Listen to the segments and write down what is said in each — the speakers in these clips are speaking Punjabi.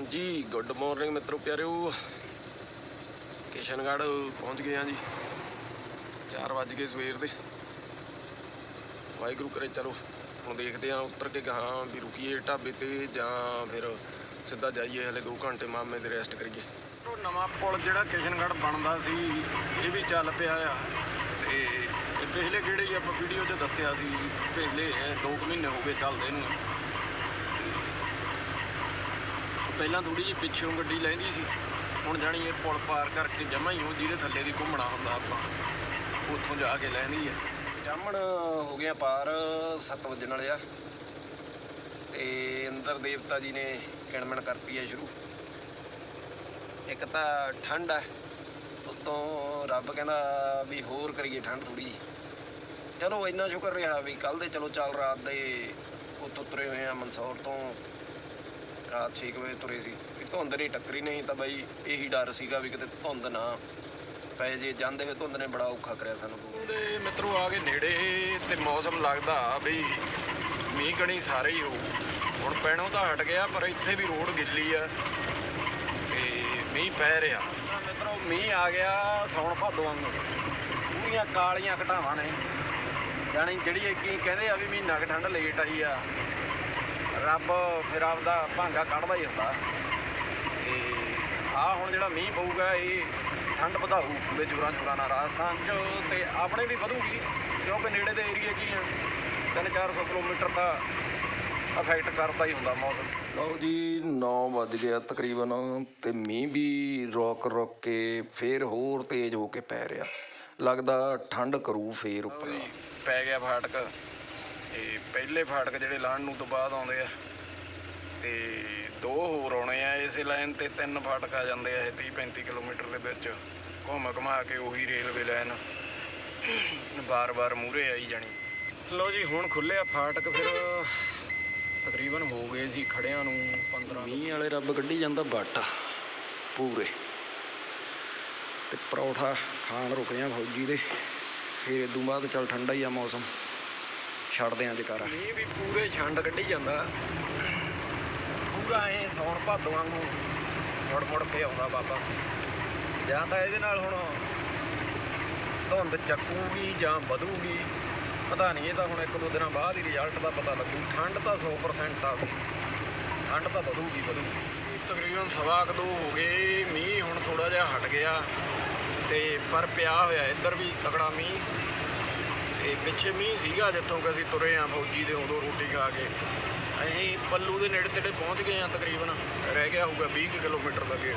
ਹਾਂਜੀ ਗੁੱਡ ਮਾਰਨਿੰਗ ਮਿੱਤਰੋ, ਪਿਆਰਿਓ। ਕਿਸ਼ਨਗੜ੍ਹ ਪਹੁੰਚ ਗਏ ਹਾਂ ਜੀ। 4 ਵੱਜ ਗਏ ਸਵੇਰ ਦੇ। ਵਾਹਿਗੁਰੂ ਕਰੇ, ਚਲੋ, ਹੁਣ ਦੇਖਦੇ ਹਾਂ ਉੱਤਰ ਕੇ ਗਾਹਾਂ ਵੀ ਰੁਕੀਏ ਢਾਬੇ ਤੇ ਜਾਂ ਫਿਰ ਸਿੱਧਾ ਜਾਈਏ, ਹਲੇ 2 ਘੰਟੇ ਮਾਮੇ ਦੇ ਰੈਸਟ ਕਰੀਏ। ਉਹ ਨਵਾਂ ਪੁਲ ਜਿਹੜਾ ਕਿਸ਼ਨਗੜ੍ਹ ਬਣਦਾ ਸੀ, ਇਹ ਵੀ ਚੱਲ ਪਿਆ ਆ। ਤੇ ਪਿਛਲੇ ਕਿਹੜੇ ਹੀ ਆਪਾਂ ਵੀਡੀਓ 'ਚ ਦੱਸਿਆ ਸੀ ਵੀ ਪਿਛਲੇ 2 ਮਹੀਨੇ ਹੋ ਗਏ ਚੱਲਦੇ ਨੂੰ। ਪਹਿਲਾਂ ਥੋੜੀ ਜਿਹੀ ਪਿੱਛੋਂ ਗੱਡੀ ਲੈਂਦੀ ਸੀ। ਹੁਣ ਜਾਣੀ ਇਹ ਪੁਲ ਪਾਰ ਕਰਕੇ ਜਮਾ ਹੀ ਉਹ ਜਿਹਦੇ ਥੱਲੇ ਦੀ ਘੁੰਮਣਾ ਹੁੰਦਾ ਆਪਾਂ। ਉੱਥੋਂ ਜਾ ਕੇ ਲੈਂਦੀ ਆ। ਜਾਮਣ ਹੋ ਗਿਆ ਪਾਰ 7 ਵਜਣ ਵਾਲੇ ਆ। ਤੇ ਅੰਦਰ ਦੇਵਤਾ ਜੀ ਨੇ ਕਿਣਮਣ ਕਰਤੀ ਹੈ ਸ਼ੁਰੂ। ਇੱਕ ਤਾਂ ਠੰਡ ਹੈ ਉਤੋਂ ਰੱਬ ਕਹਿੰਦਾ ਵੀ ਹੋਰ ਕਰੀਏ ਠੰਡ ਥੋੜੀ ਜੀ ਚਲੋ ਇੰਨਾ ਸ਼ੁਕਰ ਰਿਹਾ ਵੀ ਕੱਲ ਦੇ ਚਲੋ ਚੱਲ ਰਾਤ ਦੇ ਉੱਥੋਂ ਤੁਰੇ ਹੋਏ ਆ ਮਨਸੌਰ ਤੋਂ। ਰਾਤ 6 ਵਜੇ ਤੁਰੇ ਸੀ। ਵੀ ਧੁੰਦ ਨਹੀਂ ਟੱਕਰੀ, ਨਹੀਂ ਤਾਂ ਬਈ ਇਹੀ ਡਰ ਸੀਗਾ ਵੀ ਕਿਤੇ ਧੁੰਦ ਨਾ ਪੈ ਜੇ। ਜਾਂਦੇ ਹੋਏ ਧੁੰਦ ਨੇ ਬੜਾ ਔਖਾ ਕਰਿਆ ਸਾਨੂੰ ਦੇ ਮਿੱਤਰੋ, ਆ ਕੇ ਨੇੜੇ ਤੇ ਮੌਸਮ ਲੱਗਦਾ ਬਈ ਮੀਂਹ ਕਣੀ ਸਾਰੇ ਹੀ ਹੋ। ਹੁਣ ਪੈਣੋਂ ਤਾਂ ਹਟ ਗਿਆ, ਪਰ ਇੱਥੇ ਵੀ ਰੋਡ ਗਿੱਲੀ ਆ ਤੇ ਮੀਂਹ ਪੈ ਰਿਹਾ। ਮਿੱਤਰੋ, ਮੀਂਹ ਆ ਗਿਆ ਸੌਣ ਭਾਦੋ ਵਾਂਗੂ। ਪੂਰੀਆਂ ਕਾਲੀਆਂ ਘਟਾਵਾਂ ਨੇ। ਜਾਣੀ ਜਿਹੜੀ ਕੀ ਕਹਿੰਦੇ ਆ ਵੀ ਮਹੀਨਾ ਕੁ ਠੰਡ ਲੇਟ ਆਈ ਆ। ਰੱਬ ਫਿਰ ਆਪਦਾ ਭਾਂਗਾ ਕੱਢਦਾ ਹੀ ਹੁੰਦਾ। ਤੇ ਆ ਹੁਣ ਜਿਹੜਾ ਮੀਂਹ ਪਊਗਾ ਇਹ ਠੰਡ ਵਧਾਊ ਪੂਰੇ ਜੋਰਾਂ ਜੋਰਾਂ ਨਾਲ। ਰਾਜਸਥਾਨ 'ਚ ਤੇ ਆਪਣੇ ਵੀ ਵਧੂਗੀ ਕਿਉਂਕਿ ਨੇੜੇ ਦੇ ਏਰੀਆ 'ਚ ਹੀ ਆ 3-400 ਕਿਲੋਮੀਟਰ ਤਾਂ ਅਫੈਕਟ ਕਰਦਾ ਹੀ ਹੁੰਦਾ ਮੌਸਮ। ਲਓ ਜੀ 9 ਵੱਜ ਗਿਆ ਤਕਰੀਬਨ ਤੇ ਮੀਂਹ ਵੀ ਰੁਕ ਰੁਕ ਕੇ ਫੇਰ ਹੋਰ ਤੇਜ਼ ਹੋ ਕੇ ਪੈ ਰਿਹਾ। ਲੱਗਦਾ ਠੰਡ ਕਰੂ ਫੇਰ ਉੱਪਰ। ਪੈ ਗਿਆ ਫਾਟਕ। ਤੇ ਪਹਿਲੇ ਫਾਟਕ ਜਿਹੜੇ ਲਾਣ ਨੂੰ ਤੋਂ ਬਾਅਦ ਆਉਂਦੇ ਆ। ਤੇ ਦੋ ਹੋਰ ਆਉਣੇ ਆ ਇਸੇ ਲਾਈਨ ਤੇ ਤਿੰਨ ਫਾਟਕ ਆ ਜਾਂਦੇ ਆ ਇਹ 30 35 ਕਿਲੋਮੀਟਰ ਦੇ ਵਿੱਚ। ਘੁੰਮ ਘੁਮਾ ਕੇ ਉਹੀ ਰੇਲਵੇ ਲਾਈਨ ਬਾਰ-ਬਾਰ ਮੂਰੇ ਆਈ ਜਾਣੀ। ਲਓ ਜੀ, ਹੁਣ ਖੁੱਲਿਆ ਫਾਟਕ ਫਿਰ ਤਕਰੀਬਨ ਹੋ ਗਏ ਸੀ ਖੜਿਆਂ ਨੂੰ 15 ਮੀਂਹ ਵਾਲੇ ਰੱਬ ਕੱਢੀ ਜਾਂਦਾ ਬੱਟ ਪੂਰੇ। ਤੇ ਪਰੌਠਾ ਖਾਣ ਰੁਕੇ ਆ ਫੌਜੀ ਦੇ। ਫਿਰ ਇਦੋਂ ਬਾਅਦ ਚੱਲ ਠੰਡਾ ਹੀ ਆ ਮੌਸਮ। ਛੱਡਦੇ ਆਂ ਜਕਾਰਾ। ਮੀਂਹ ਵੀ ਪੂਰੇ ਛੰਡ ਕੱਢੀ ਜਾਂਦਾ। ਪੂਰਾ ਐ ਸੌਣ ਭਾਦੋਂ ਵਾਂਗੂ ਮੁੜ ਮੁੜ ਕੇ ਆਉਂਦਾ ਬਾਬਾ। ਜਾਂ ਤਾਂ ਇਹਦੇ ਨਾਲ ਹੁਣ ਧੁੰਦ ਚੱਕੂਗੀ ਜਾਂ ਵਧੂਗੀ। ਪਤਾ ਨਹੀਂ, ਇਹ ਤਾਂ ਹੁਣ ਇੱਕ ਦੋ ਦਿਨਾਂ ਬਾਅਦ ਹੀ ਰਿਜ਼ਲਟ ਦਾ ਪਤਾ ਲੱਗੂ। ਠੰਡ ਤਾਂ 100% ਆ ਠੰਡ ਤਾਂ ਵਧੂਗੀ ਵਧੂਗੀ। ਤਕਰੀਬਨ ਸਵਾ ਕਦੋਂ ਹੋ ਗਏ, ਮੀਂਹ ਹੁਣ ਥੋੜਾ ਜਿਹਾ ਹਟ ਗਿਆ। ਤੇ ਪਰ ਪਿਆ ਹੋਇਆ ਇੱਧਰ ਵੀ ਤਕੜਾ ਮੀਂਹ। ਤੇ ਪਿੱਛੇ ਮੀਂਹ ਸੀਗਾ ਜਿੱਥੋਂ ਕਿ ਅਸੀਂ ਤੁਰੇ ਆ ਫੌਜੀ ਦੇ ਉਦੋਂ ਰੋਟੀ ਖਾ ਕੇ। ਅਸੀਂ ਪੱਲੂ ਦੇ ਨੇੜੇ ਤੇੜੇ ਪਹੁੰਚ ਗਏ ਆ ਤਕਰੀਬਨ, ਰਹਿ ਗਿਆ ਹੋਊਗਾ 20 ਕਿਲੋਮੀਟਰ ਦਾ ਗੇੜ।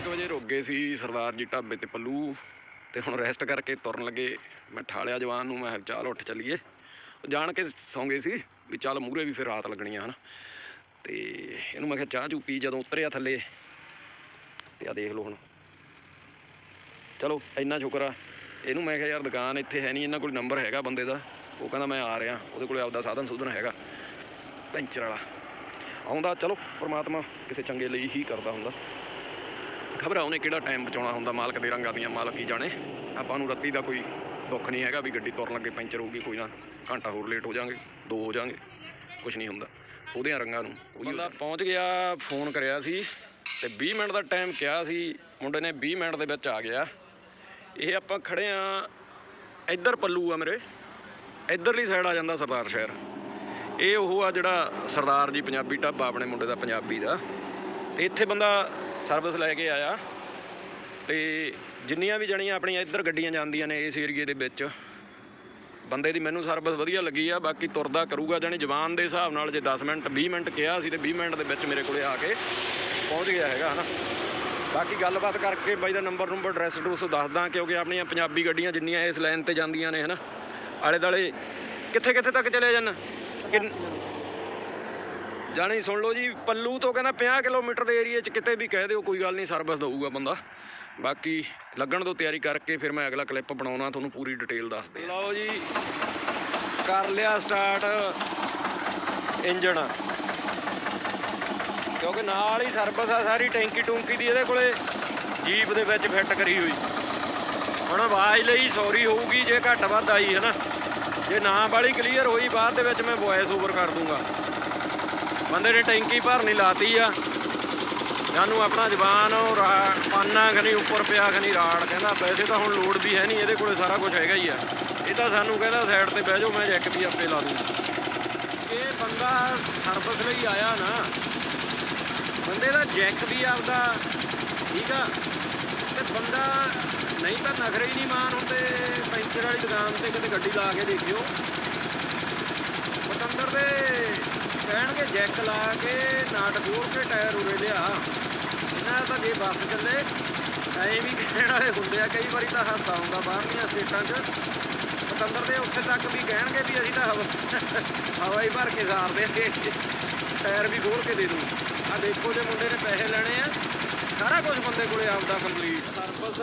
1 ਵਜੇ ਰੁਕ ਗਏ ਸੀ ਸਰਦਾਰ ਜੀ ਢਾਬੇ ਤੇ ਪੱਲੂ ਤੇ ਹੁਣ ਰੈਸਟ ਕਰਕੇ ਤੁਰਨ ਲੱਗੇ। ਮੈਂ ਠਾਲਿਆ ਜਵਾਨ ਨੂੰ, ਮੈਂ ਕਿਹਾ ਚੱਲ ਉੱਠ ਚੱਲੀਏ। ਜਾਣ ਕੇ ਸੌਂ ਗਏ ਸੀ ਵੀ ਚੱਲ ਮੂਰੇ ਵੀ ਫਿਰ ਰਾਤ ਲੱਗਣੀ ਆ ਹਨਾ। ਤੇ ਇਹਨੂੰ ਮੈਂ ਕਿਹਾ ਚਾਹ ਚੂ ਪੀ ਜਦੋਂ ਉਤਰਿਆ ਥੱਲੇ। ਤੇ ਆ ਦੇਖ ਲਓ ਹੁਣ। ਚਲੋ, ਇੰਨਾ ਸ਼ੁਕਰ ਆ। ਇਹਨੂੰ ਮੈਂ ਕਿਹਾ ਯਾਰ ਦੁਕਾਨ ਇੱਥੇ ਹੈ ਨਹੀਂ ਇਹਨਾਂ ਕੋਲ ਨੰਬਰ ਹੈਗਾ ਬੰਦੇ ਦਾ। ਉਹ ਕਹਿੰਦਾ ਮੈਂ ਆ ਰਿਹਾ ਉਹਦੇ ਕੋਲੇ ਆਪਦਾ ਸਾਧਨ ਸੁਧਨ ਹੈਗਾ ਪੈਂਚਰ ਵਾਲਾ। ਆਉਂਦਾ ਚਲੋ ਪ੍ਰਮਾਤਮਾ ਕਿਸੇ ਚੰਗੇ ਲਈ ਹੀ ਕਰਦਾ ਹੁੰਦਾ। ਖਬਰ ਆ ਉਹਨੇ ਕਿਹੜਾ ਟਾਈਮ ਬਚਾਉਣਾ ਹੁੰਦਾ ਮਾਲਕ ਦੇ ਰੰਗਾਂ ਦੀਆਂ ਮਾਲਕ ਹੀ ਜਾਣੇ। ਆਪਾਂ ਨੂੰ ਰੱਤੀ ਦਾ ਕੋਈ ਦੁੱਖ ਨਹੀਂ ਹੈਗਾ ਵੀ ਗੱਡੀ ਤੁਰਨ ਲੱਗੇ ਪੈਂਚਰ ਹੋਊਗੀ ਕੋਈ ਨਾ ਘੰਟਾ ਹੋਰ ਲੇਟ ਹੋ ਜਾਾਂਗੇ ਦੋ ਹੋ ਜਾਾਂਗੇ ਕੁਝ ਨਹੀਂ ਹੁੰਦਾ। ਉਹਦੇ ਰੰਗਾਂ ਨੂੰ ਬੰਦਾ ਪਹੁੰਚ ਗਿਆ ਫੋਨ ਕਰਿਆ ਸੀ ਤੇ 20 ਮਿੰਟ ਦਾ ਟਾਈਮ ਕਿਹਾ ਸੀ ਮੁੰਡੇ ਨੇ 20 ਮਿੰਟ ਦੇ ਵਿੱਚ ਆ ਗਿਆ। ਇਹ ਆਪਾਂ ਖੜੇ ਆ ਇੱਧਰ ਪੱਲੂ ਆ ਮੇਰੇ। ਇੱਧਰਲੀ ਸਾਈਡ ਆ ਜਾਂਦਾ ਸਰਦਾਰ ਸ਼ਹਿਰ। ਇਹ ਉਹ ਆ ਜਿਹੜਾ ਸਰਦਾਰ ਜੀ ਪੰਜਾਬੀ ਢਾਬਾ ਆਪਣੇ ਮੁੰਡੇ ਦਾ ਪੰਜਾਬੀ ਦਾ। ਤੇ ਇੱਥੇ ਬੰਦਾ ਸਰਵਿਸ ਲੈ ਕੇ ਆਇਆ। ਤੇ ਜਿੰਨੀਆਂ ਵੀ ਜਣੀਆਂ ਆਪਣੀਆਂ ਇੱਧਰ ਗੱਡੀਆਂ ਜਾਂਦੀਆਂ ਨੇ ਇਸ ਏਰੀਏ ਦੇ ਵਿੱਚ, ਬੰਦੇ ਦੀ ਮੈਨੂੰ ਸਰਵਿਸ ਵਧੀਆ ਲੱਗੀ ਆ, ਬਾਕੀ ਤੁਰਦਾ ਕਰੂਗਾ ਜਾਨੀ ਜਵਾਨ ਦੇ ਹਿਸਾਬ ਨਾਲ ਜੇ 10 ਮਿੰਟ 20 ਮਿੰਟ ਕਿਹਾ ਸੀ ਤੇ 20 ਮਿੰਟ ਦੇ ਵਿੱਚ ਮੇਰੇ ਕੋਲੇ ਆ ਕੇ ਪਹੁੰਚ ਗਿਆ ਹੈਗਾ, ਹਨਾ। ਬਾਕੀ ਗੱਲਬਾਤ ਕਰਕੇ ਬਾਈ ਦਾ ਨੰਬਰ ਨੰਬਰ ਐਡਰੈਸ ਐਡਰੈਸ ਦੱਸਦਾ ਕਿਉਂਕਿ ਆਪਣੀਆਂ ਪੰਜਾਬੀ ਗੱਡੀਆਂ ਜਿੰਨੀਆਂ ਇਸ ਲਾਈਨ ਤੇ ਜਾਂਦੀਆਂ ਨੇ, ਹਨਾ? ਆਲੇ ਦਾਲੇ ਕਿੱਥੇ ਕਿੱਥੇ ਤੱਕ ਚਲੇ ਜਾਣ? ਕਿੰਨ- ਜਾਣੀ ਸੁਣ ਲਓ ਜੀ, ਪੱਲੂ ਤੋਂ ਕਹਿੰਦਾ 50 ਕਿਲੋਮੀਟਰ ਦੇ ਏਰੀਆ 'ਚ ਕਿਤੇ ਵੀ ਕਹਿ ਦਿਓ, ਕੋਈ ਗੱਲ ਨਹੀਂ ਸਰਵਿਸ ਦਊਗਾ ਬੰਦਾ। ਬਾਕੀ ਲੱਗਣ ਤੋਂ ਤਿਆਰੀ ਕਰਕੇ, ਫਿਰ ਮੈਂ ਅਗਲਾ ਕਲਿੱਪ ਬਣਾਉਣਾ, ਤੁਹਾਨੂੰ ਪੂਰੀ ਡਿਟੇਲ ਦੱਸ ਦੇ ਲਓ ਜੀ, ਕਰ ਲਿਆ ਸਟਾਰਟ ਇੰਜਣ ਕਿਉਂਕਿ ਨਾਲ ਹੀ ਸਰਵਿਸ ਆ ਸਾਰੀ ਟੈਂਕੀ ਟੂੰਕੀ ਦੀ, ਇਹਦੇ ਕੋਲੇ ਜੀਪ ਦੇ ਵਿੱਚ ਫਿੱਟ ਕਰੀ ਹੋਈ। ਹੁਣ ਆਵਾਜ਼ ਲਈ ਸੌਰੀ ਹੋਊਗੀ, ਜੇ ਘੱਟ ਵੱਧ ਆਈ ਹੈ ਨਾ ਜੇ ਨਾ ਵਾਲੀ ਕਲੀਅਰ ਹੋਈ, ਬਾਅਦ ਦੇ ਵਿੱਚ ਮੈਂ ਵੌਇਸ ਓਵਰ ਕਰ ਦੂੰਗਾ। ਬੰਦੇ ਨੇ ਟੈਂਕੀ ਭਰਨੀ ਲਾਤੀ ਆ। ਸਾਨੂੰ ਆਪਣਾ ਜਵਾਨ ਉਹ ਰਾ, ਪਾਨਾ ਖਨੀ, ਉੱਪਰ ਪਿਆ ਖਨੀ, ਰਾੜ ਕਹਿੰਦਾ, ਪੈਸੇ ਤਾਂ ਹੁਣ ਲੋੜ ਵੀ ਹੈ ਨਹੀਂ, ਇਹਦੇ ਕੋਲੇ ਸਾਰਾ ਕੁਝ ਹੈਗਾ ਹੀ ਆ। ਇਹ ਤਾਂ ਸਾਨੂੰ ਕਹਿੰਦਾ ਸਾਈਡ ਤੇ ਬਹਿ ਜਾਓ, ਮੈਂ ਜੈਕ ਵੀ ਆਪੇ ਲਾ ਦੂੰ ਇਹ ਬੰਦਾ ਸਰਵਿਸ ਲਈ ਆਇਆ ਨਾ ਬੰਦੇ ਦਾ ਜੈਕ ਵੀ ਆਪਦਾ, ਠੀਕ ਆ? ਤੇ ਬੰਦਾ ਨਹੀਂ ਤਾਂ ਨਖਰੇ ਹੀ ਨਹੀਂ ਮਾਨ ਹੁੰਦੇ ਪੈਂਚਰ ਵਾਲੀ ਦੁਕਾਨ ਤੇ ਕਿਤੇ ਗੱਡੀ ਲਾ ਕੇ ਦੇਖਿਓ। ਪਤੰਦਰ ਦੇ ਕਹਿਣਗੇ ਜੈਕ ਲਾ ਕੇ ਨਾਟ ਖੋਲ ਕੇ ਟਾਇਰ ਉਰੇ ਲਿਆ। ਇਹਨਾਂ ਤਾਂ ਜੇ ਬੱਸ ਚੱਲੇ, ਐਂ ਵੀ ਕਹਿਣ ਵਾਲੇ ਹੁੰਦੇ ਆ, ਕਈ ਵਾਰੀ ਤਾਂ ਹਾਸਾ ਆਉਂਦਾ ਬਾਹਰਲੀਆਂ ਸਟੇਟਾਂ 'ਚ। ਪਤੰਦਰ ਦੇ ਉੱਥੇ ਤੱਕ ਵੀ ਕਹਿਣਗੇ ਵੀ ਅਸੀਂ ਤਾਂ ਹਵਾ ਹਵਾ ਹੀ ਭਰ ਕੇ ਸਾਰਦੇ ਆ ਟਾਇਰ ਵੀ ਖੋਲ ਕੇ ਦੇ ਦੂੰ ਆ ਦੇਖੋ ਜੇ ਮੁੰਡੇ ਨੇ ਪੈਸੇ ਲੈਣੇ ਆ, ਸਾਰਾ ਕੁਝ ਬੰਦੇ ਕੋਲੇ ਆਪਦਾ ਕੰਪਲੀਟ ਸਰਵਿਸ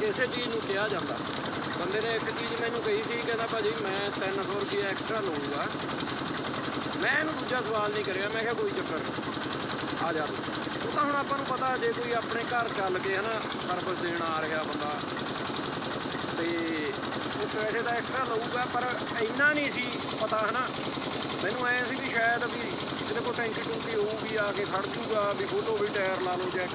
ਕਿਸੇ ਚੀਜ਼ ਨੂੰ ਕਿਹਾ ਜਾਂਦਾ। ਬੰਦੇ ਨੇ ਇੱਕ ਚੀਜ਼ ਮੈਨੂੰ ਕਹੀ ਸੀ, ਕਹਿੰਦਾ ਭਾਜੀ ਮੈਂ 300 ਰੁਪਏ ਐਕਸਟਰਾ ਲਊਂਗਾ। ਮੈਂ ਇਹਨੂੰ ਦੂਜਾ ਸਵਾਲ ਨਹੀਂ ਕਰਿਆ, ਮੈਂ ਕਿਹਾ ਕੋਈ ਚੱਕਰ ਨਹੀਂ। ਆ ਜਾ। ਉਹ ਤਾਂ ਹੁਣ ਆਪਾਂ ਨੂੰ ਪਤਾ ਜੇ ਕੋਈ ਆਪਣੇ ਘਰ ਚੱਲ ਕੇ ਹਨਾ ਸਰਵਿਸ ਦੇਣ ਆ ਰਿਹਾ ਬੰਦਾ, ਤੇ ਪੈਸੇ ਦਾ ਐਕਸਟਰਾ ਲਊਗਾ, ਪਰ ਇੰਨਾ ਨਹੀਂ ਸੀ ਪਤਾ, ਹਨਾ। ਮੈਨੂੰ ਐ ਸੀ ਵੀ ਸ਼ਾਇਦ ਵੀ ਇਹਦੇ ਕੋਲ ਟੈਂਕੀ ਟੂਕੀ ਹੋਊਗੀ, ਆ ਕੇ ਖੜ ਜੂਗਾ, ਵੀ ਫੋਟੋ ਵੀ ਟਾਇਰ ਲਾ ਲਓ ਜੈਕ।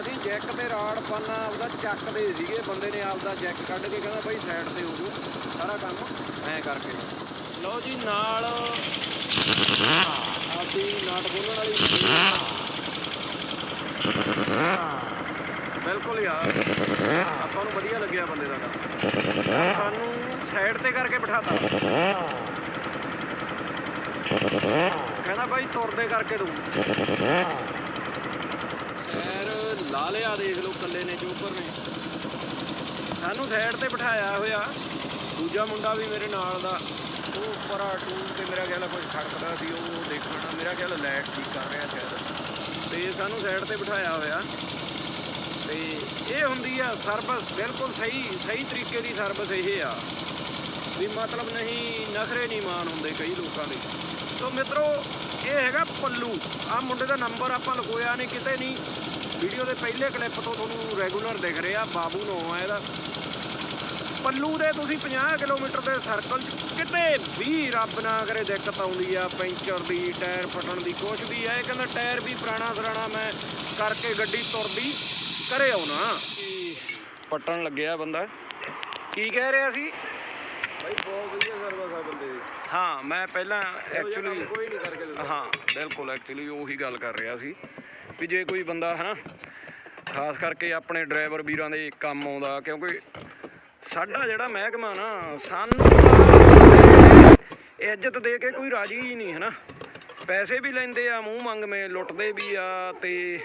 ਅਸੀਂ ਜੈਕ ਤੇ ਰਾੜ ਪਾਨਾ ਆਪਦਾ ਚੱਕਦੇ ਸੀਗੇ, ਬੰਦੇ ਨੇ ਆਪਦਾ ਜੈਕ ਕੱਢ ਕੇ ਕਹਿੰਦਾ ਭਾਈ ਸਾਈਡ ਤੇ ਹੋ ਜੂ ਸਾਰਾ ਕੰਮ ਐ ਕਰਕੇ। ਲਓ ਜੀ, ਨਾਲ ਆਪਦੀ ਨਾਟ ਖੋਲਣ ਵਾਲੀ ਬਿਲਕੁਲ ਯਾਰ। ਆਪਾਂ ਨੂੰ ਵਧੀਆ ਲੱਗਿਆ ਬੰਦੇ ਦਾ ਕੰਮ। ਸਾਨੂੰ ਸਾਈਡ ਤੇ ਕਰਕੇ ਬਿਠਾਤਾ। ਕਹਿੰਦਾ ਭਾਈ ਤੁਰਦੇ ਕਰਕੇ ਦੂੰ ਸੈਰ ਲਾ ਲਿਆ ਦੇਖ ਲਓ ਕੱਲੇ ਨੇ ਚੋਪਰ ਨੇ ਸਾਨੂੰ ਸਾਈਡ ਤੇ ਬਿਠਾਇਆ ਹੋਇਆ। ਦੂਜਾ ਮੁੰਡਾ ਵੀ ਮੇਰੇ ਨਾਲ ਦਾ। ਉਹ ਉੱਪਰ ਆ ਟੂਲ ਤੇ ਮੇਰਾ ਖਿਆਲ ਕੁਝ ਖੜਕਦਾ ਸੀ ਉਹ ਦੇਖਣਾ ਮੇਰਾ ਖਿਆਲ ਲਾਈਟ ਠੀਕ ਕਰ ਰਿਹਾ ਸ਼ਾਇਦ। ਤੇ ਸਾਨੂੰ ਸਾਈਡ ਤੇ ਬਿਠਾਇਆ ਹੋਇਆ। ਤੇ ਇਹ ਹੁੰਦੀ ਆ ਸਰਵਿਸ ਬਿਲਕੁਲ ਸਹੀ ਸਹੀ ਤਰੀਕੇ ਦੀ ਸਰਵਿਸ ਇਹ ਆ। ਵੀ ਮਤਲਬ ਨਹੀਂ, ਨਖਰੇ ਨਹੀਂ ਮਾਨ ਹੁੰਦੇ ਕਈ ਲੋਕਾਂ ਦੇ। ਸੋ ਮਿੱਤਰੋ, ਇਹ ਹੈਗਾ ਪੱਲੂ। ਆ ਮੁੰਡੇ ਦਾ ਨੰਬਰ ਆਪਾਂ ਲਗੋਇਆ ਨਹੀਂ ਕਿਤੇ ਨਹੀਂ ਵੀਡੀਓ ਦੇ ਪਹਿਲੇ ਕਲਿੱਪ ਤੋਂ ਤੁਹਾਨੂੰ ਰੈਗੂਲਰ ਦਿਖ ਰਿਹਾ, ਬਾਬੂ ਨਾਮ ਆ ਇਹਦਾ। ਪੱਲੂ ਦੇ ਤੁਸੀਂ 50 ਕਿਲੋਮੀਟਰ ਦੇ ਸਰਕਲ 'ਚ ਕਿਤੇ ਵੀ ਰੱਬ ਨਾ ਕਰੇ ਦਿੱਕਤ ਆਉਂਦੀ ਆ। ਪੈਂਚਰ ਦੀ ਟਾਇਰ ਫਟਣ ਦੀ ਕੁਛ ਵੀ ਆ। ਇਹ ਕਹਿੰਦਾ ਟਾਇਰ ਵੀ ਪੁਰਾਣਾ ਸਰਾਣਾ ਮੈਂ ਕਰਕੇ ਗੱਡੀ ਤੁਰਦੀ ਕਰੇ ਆਉਣਾ ਪਟਣ ਲੱਗਿਆ ਬੰਦਾ। ਕੀ ਕਹਿ ਰਿਹਾ ਸੀ? ਭਾਈ ਬਹੁਤ ਵਧੀਆ ਸਰਵਿਸ ਆ ਬੰਦੇ ਦੀ। ਹਾਂ ਮੈਂ ਪਹਿਲਾਂ ਐਕਚੁਅਲੀ ਕੋਈ ਨਹੀਂ ਕਰਕੇ ਦਿੰਦਾ। ਹਾਂ ਬਿਲਕੁਲ ਐਕਚੁਅਲੀ ਉਹੀ ਗੱਲ ਕਰ ਰਿਹਾ ਸੀ ਵੀ ਜੇ ਕੋਈ ਬੰਦਾ ਹਨਾ ਖਾਸ ਕਰਕੇ ਆਪਣੇ ਡਰਾਈਵਰ ਵੀਰਾਂ ਦੇ ਕੰਮ ਆਉਂਦਾ ਕਿਉਂਕਿ ਸਾਡਾ ਜਿਹੜਾ ਮਹਿਕਮਾ ਨਾ, ਸਾਨੂੰ ਇੱਜ਼ਤ ਦੇ ਕੇ ਕੋਈ ਰਾਜੀ ਹੀ ਨਹੀਂ, ਹਨਾ? ਪੈਸੇ ਵੀ ਲੈਂਦੇ ਆ, ਮੂੰਹ ਮੰਗਵੇਂ ਲੁੱਟਦੇ ਵੀ ਆ ਤੇ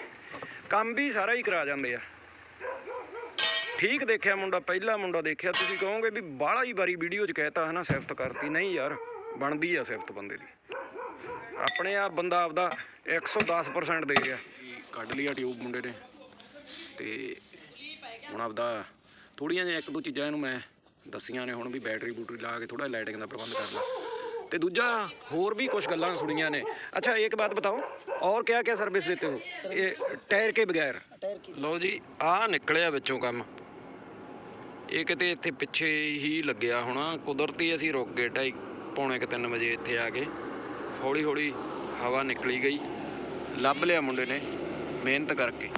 ਕੰਮ ਵੀ ਸਾਰਾ ਹੀ ਕਰਾ ਜਾਂਦੇ ਆ। ਠੀਕ ਦੇਖਿਆ ਮੁੰਡਾ, ਪਹਿਲਾ ਮੁੰਡਾ ਦੇਖਿਆ, ਤੁਸੀਂ ਕਹੋਗੇ ਵੀ ਬਾਹਲਾ ਹੀ ਵਾਰੀ ਵੀਡੀਓ 'ਚ ਕਹਿਤਾ, ਹਨਾ, ਸਿਫਤ ਕਰਤੀ। ਨਹੀਂ ਯਾਰ, ਬਣਦੀ ਆ ਸਿਫਤ ਬੰਦੇ ਦੀ। ਆਪਣੇ ਆ ਬੰਦਾ ਆਪਦਾ 110% ਦੇ ਗਿਆ ਕੱਢ ਲਿਆ ਟਿਊਬ ਮੁੰਡੇ ਨੇ। ਤੇ ਹੁਣ ਆਪਦਾ ਥੋੜੀਆਂ ਜਿਹੀਆਂ ਇੱਕ ਦੋ ਚੀਜ਼ਾਂ ਇਹਨੂੰ ਮੈਂ ਦੱਸੀਆਂ ਨੇ ਹੁਣ ਵੀ ਬੈਟਰੀ ਬੂਟਰੀ ਲਾ ਕੇ ਥੋੜਾ ਲਾਈਟਿੰਗ ਦਾ ਪ੍ਰਬੰਧ ਕਰ ਕਰਨਾ। ਤੇ ਦੂਜਾ, ਹੋਰ ਵੀ ਕੁਝ ਗੱਲਾਂ ਸੁਣੀਆਂ ਨੇ। ਅੱਛਾ, ਇੱਕ ਬਾਤ ਬਤਾਓ, ਔਰ ਕਿਆ ਕਿਆ ਸਰਵਿਸ ਦਿੰਦੇ ਹੋ? ਇਹ ਟਾਇਰ ਕੇ ਬਗੈਰ? ਲਓ ਜੀ ਆ ਨਿਕਲਿਆ ਵਿੱਚੋਂ ਕੰਮ। ਇਹ ਕਿਤੇ ਇੱਥੇ ਪਿੱਛੇ ਹੀ ਲੱਗਿਆ ਹੋਣਾ। ਕੁਦਰਤੀ ਅਸੀਂ ਰੁਕ ਗਏ ਢਾਈ, ਪੌਣੇ 3 ਵਜੇ ਇੱਥੇ ਆ ਕੇ। ਹੌਲੀ ਹੌਲੀ ਹਵਾ ਨਿਕਲੀ ਗਈ। ਲੱਭ ਲਿਆ ਮੁੰਡੇ ਨੇ, ਮਿਹਨਤ ਕਰਕੇ।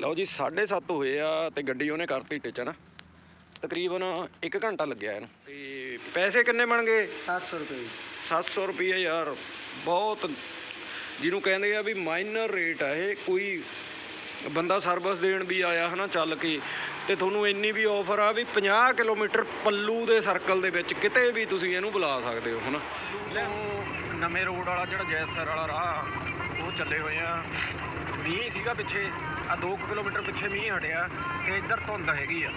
ਲਓ ਜੀ 7:30 ਹੋਏ ਆ ਤੇ ਗੱਡੀ ਉਹਨੇ ਕਰਤੀ ਟਿਚਨ। ਤਕਰੀਬਨ 1 ਘੰਟਾ ਲੱਗਿਆ ਇਹਨੂੰ। ਤੇ ਪੈਸੇ ਕਿੰਨੇ ਬਣ ਗਏ 700 ਰੁਪਏ 700 ਰੁਪਏ ਯਾਰ ਬਹੁਤ। ਜਿਹਨੂੰ ਕਹਿੰਦੇ ਆ ਵੀ ਮਾਈਨਰ ਰੇਟ ਆ ਇਹ ਕੋਈ ਬੰਦਾ ਸਰਵਿਸ ਦੇਣ ਵੀ ਆਇਆ ਹਨਾ ਚੱਲ ਕੇ ਤੇ ਤੁਹਾਨੂੰ ਇੰਨੀ ਵੀ ਆਫਰ ਆ ਵੀ 50 ਕਿਲੋਮੀਟਰ ਪੱਲੂ ਦੇ ਸਰਕਲ ਦੇ ਵਿੱਚ ਕਿਤੇ ਵੀ ਤੁਸੀਂ ਇਹਨੂੰ ਬੁਲਾ ਸਕਦੇ ਹੋ ਹਨਾ। ਨਵੇਂ ਰੋਡ ਵਾਲਾ ਜਿਹੜਾ ਜੈਸਰ ਵਾਲਾ ਰਾਹ ਉਹ ਚੱਲੇ ਹੋਏ ਆ। ਮੀਂਹ ਸੀਗਾ ਪਿੱਛੇ ਆ 2 ਕਿਲੋਮੀਟਰ ਪਿੱਛੇ ਮੀਂਹ ਹਟਿਆ ਤੇ ਇੱਧਰ ਧੁੰਦ ਹੈਗੀ ਆ।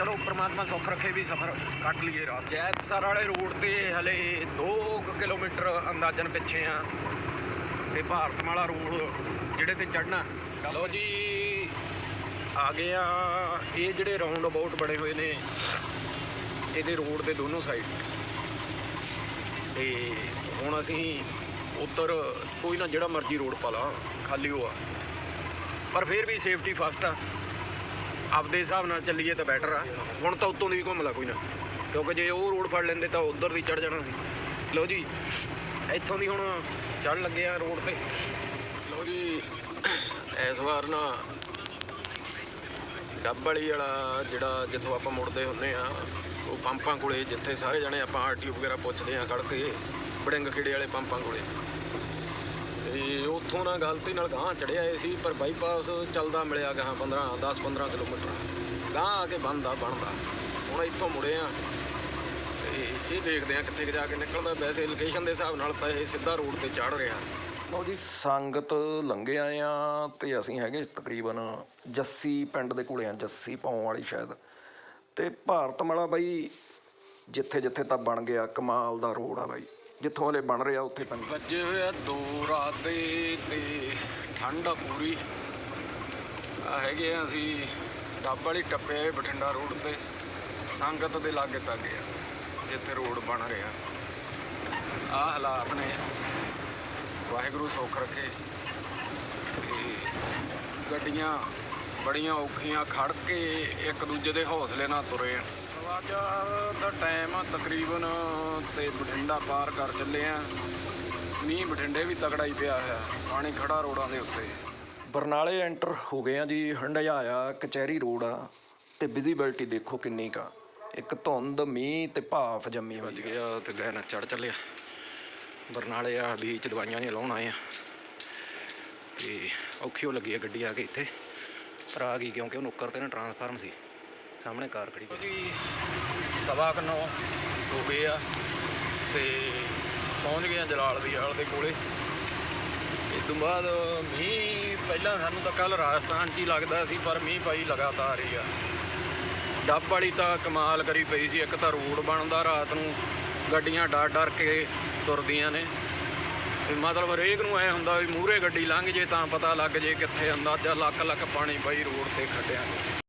ਚਲੋ ਪ੍ਰਮਾਤਮਾ ਸੁੱਖ ਰੱਖੇ ਵੀ ਸਫ਼ਰ ਕੱਟ ਲਈਏ ਰਾਤ। ਜੈਤਸਰ ਵਾਲੇ ਰੋਡ ਤੇ ਹਲੇ 2 ਕਿਲੋਮੀਟਰ ਅੰਦਾਜ਼ਨ ਪਿੱਛੇ ਆ ਤੇ ਭਾਰਤਮਾਲਾ ਰੋਡ ਜਿਹੜੇ ਤੇ ਚੜਨਾ ਲਓ ਜੀ, ਆ ਗਏ ਆ। ਇਹ ਜਿਹੜੇ ਰਾਉਂਡ ਅਬਾਊਟ ਬਣੇ ਹੋਏ ਨੇ, ਇਹਦੇ ਰੋਡ ਦੇ ਦੋਨੋਂ ਸਾਈਡ ਤੇ ਹੁਣ ਅਸੀਂ ਉੱਤਰ, ਕੋਈ ਨਾ ਜਿਹੜਾ ਮਰਜ਼ੀ ਰੋਡ ਪਾ ਲਾ, ਖਾਲੀ ਹੋਆ। ਪਰ ਫਿਰ ਵੀ ਸੇਫਟੀ ਫਸਟ ਆ। ਆਪਦੇ ਹਿਸਾਬ ਨਾਲ ਚੱਲੀਏ ਤਾਂ ਬੈਟਰ ਆ। ਹੁਣ ਤਾਂ ਉੱਤੋਂ ਦੀ ਵੀ ਘੁੰਮ ਲਾ ਕੋਈ ਨਾ। ਕਿਉਂਕਿ ਜੇ ਉਹ ਰੋਡ ਫੜ ਲੈਂਦੇ ਤਾਂ ਉਧਰ ਦੀ ਚੜ ਜਾਣਾ ਸੀ। ਲਓ ਜੀ, ਇੱਥੋਂ ਦੀ ਹੁਣ ਚੜ੍ਹਨ ਲੱਗੇ ਆ ਰੋਡ ਤੇ। ਲਓ ਜੀ ਇਸ ਵਾਰ ਨਾ ਡੱਬ ਵਾਲੀ ਵਾਲਾ ਜਿਹੜਾ ਜਿੱਥੋਂ ਆਪਾਂ ਮੁੜਦੇ ਹੁੰਨੇ ਆ, ਉਹ ਪੰਪਾਂ ਕੋਲੇ ਜਿੱਥੇ ਸਾਰੇ ਜਣੇ ਆਪਾਂ ਆਰਟੀਓ ਵਗੈਰਾ ਪੁੱਛਦੇ ਆ ਖੜ ਕੇ ਬੜਿੰਗ ਖੇੜੇ ਵਾਲੇ ਪੰਪਾਂ ਕੋਲੇ। ਤੇ ਉੱਥੋਂ ਨਾ ਗਲਤੀ ਨਾਲ ਗਾਂ ਚੜਿਆ ਆਏ ਸੀ, ਪਰ ਬਾਈਪਾਸ ਚੱਲਦਾ ਮਿਲਿਆ ਗਾਂ 15 10 15 ਕਿਲੋਮੀਟਰ। ਗਾਂ ਆ ਕੇ ਬੰਦਾ ਬਣਦਾ। ਹੁਣ ਇੱਥੋਂ ਮੁੜੇ ਆ। ਤੇ ਇਹ ਦੇਖਦੇ ਆ ਕਿੱਥੇ ਜਾ ਕੇ ਨਿਕਲਦਾ। ਵੈਸੇ ਲੋਕੇਸ਼ਨ ਦੇ ਹਿਸਾਬ ਨਾਲ ਤਾਂ ਇਹ ਸਿੱਧਾ ਰੋਡ ਤੇ ਚੜ ਰਿਹਾ। ਲਓ ਜੀ, ਸੰਗਤ ਲੰਘੇ ਆਏ ਆ ਤੇ ਅਸੀਂ ਹੈਗੇ ਤਕਰੀਬਨ ਜੱਸੀ ਪਿੰਡ ਦੇ ਕੋਲੇ ਆ, ਜੱਸੀ ਪਾਉਂ ਵਾਲੀ ਸ਼ਾਇਦ। ਤੇ ਭਾਰਤ ਮਾਲਾ ਬਾਈ ਜਿੱਥੇ ਜਿੱਥੇ ਤਾਂ ਬਣ ਗਿਆ ਕਮਾਲ ਦਾ ਰੋਡ ਆ ਬਾਈ। ਜਿੱਥੋਂ ਹਲੇ ਬਣ ਰਿਹਾ ਉੱਥੇ ਤਾਂ ਵੱਜੇ ਹੋਏ ਆ ਦੋ ਰਾਤ ਦੇ ਤੇ ਠੰਡ ਆ ਪੂਰੀ। ਆ ਹੈਗੇ ਆ ਅਸੀਂ ਡੱਬ ਵਾਲੀ ਟੱਪੇ ਬਠਿੰਡਾ ਰੋਡ ਤੇ। ਸੰਗਤ ਦੇ ਲਾਗੇ ਤੱਕ ਆ, ਜਿੱਥੇ ਰੋਡ ਬਣ ਰਿਹਾ। ਆ ਹਾਲਾਤ ਨੇ। ਵਾਹਿਗੁਰੂ ਸੁੱਖ ਰੱਖੇ। ਤੇ ਗੱਡੀਆਂ ਬੜੀਆਂ ਔਖੀਆਂ ਖੜ ਕੇ ਇੱਕ ਦੂਜੇ ਦੇ ਹੌਸਲੇ ਨਾਲ ਤੁਰੇ ਆ। ਸਵਾਜਾ ਦਾ ਟਾਈਮ ਆ ਤਕਰੀਬਨ ਤੇ ਬਠਿੰਡਾ ਪਾਰ ਕਰ ਚੱਲੇ ਆ। ਮੀਂਹ ਬਠਿੰਡੇ ਵੀ ਤਗੜਾ ਹੀ ਪਿਆ ਹੋਇਆ। ਪਾਣੀ ਖੜਾ ਰੋਡਾਂ ਦੇ ਉੱਤੇ। ਬਰਨਾਲੇ ਐਂਟਰ ਹੋ ਗਏ ਆ ਜੀ ਹੰਡਿਆਇਆ ਕਚਹਿਰੀ ਰੋਡ ਆ। ਤੇ ਵਿਜ਼ਿਬਿਲਟੀ ਦੇਖੋ ਕਿੰਨੀ ਕਾ ਇੱਕ ਧੁੰਦ ਮੀਂਹ ਤੇ ਭਾਫ ਜੰਮੀ ਹੋਈ ਗਿਆ ਤੇ ਗਹਿਣਾ ਚੜ ਚੱਲਿਆ। ਬਰਨਾਲੇ ਆ ਬੀਚ ਦਵਾਈਆਂ ਨਹੀਂ ਲਾਉਣ ਆਏ ਆ। ਤੇ ਔਖੀ ਹੋ ਲੱਗੀ ਆ ਗੱਡੀ ਆ ਕੇ ਇੱਥੇ। ਪਰ ਆ ਗਈ ਕਿਉਂਕਿ ਉਹ ਨੁੱਕਰ ਤੇ ਨਾ ਟਰਾਂਸਫਾਰਮ ਸੀ। ਸਾਹਮਣੇ ਕਾਰ ਖੜੀ ਜੀ ਸਵਾ ਕੁ ਨੌ ਹੋ ਗਏ ਆ ਤੇ ਪਹੁੰਚ ਗਏ ਆ ਜਲਾਲ ਦੀ ਹਾਲ ਦੇ ਕੋਲੇ। ਇਸ ਤੋਂ ਬਾਅਦ ਮੀਂਹ ਪਹਿਲਾਂ ਸਾਨੂੰ ਤਾਂ ਕੱਲ ਰਾਜਸਥਾਨ 'ਚ ਹੀ ਲੱਗਦਾ ਸੀ, ਪਰ ਮੀਂਹ ਪਈ ਲਗਾਤਾਰ ਹੀ ਆ। ਡੱਬ ਵਾਲੀ ਤਾਂ ਕਮਾਲ ਕਰੀ ਪਈ ਸੀ, ਇੱਕ ਤਾਂ ਰੋਡ ਬਣਦਾ ਰਾਤ ਨੂੰ, ਗੱਡੀਆਂ ਡਰ ਡਰ ਕੇ ਤੁਰਦੀਆਂ ਨੇ। ਤੇ ਮਤਲਬ ਹਰੇਕ ਨੂੰ ਐ ਹੁੰਦਾ ਵੀ ਮੂਹਰੇ ਗੱਡੀ ਲੰਘ ਜੇ ਤਾਂ ਪਤਾ ਲੱਗ ਜੇ ਕਿੱਥੇ ਅੰਦਾਜ਼ਾ ਲੱਕ ਲੱਕ ਪਾਣੀ ਪਈ ਰੋਡ ਤੇ ਖੱਡਿਆਂ। 'ਚ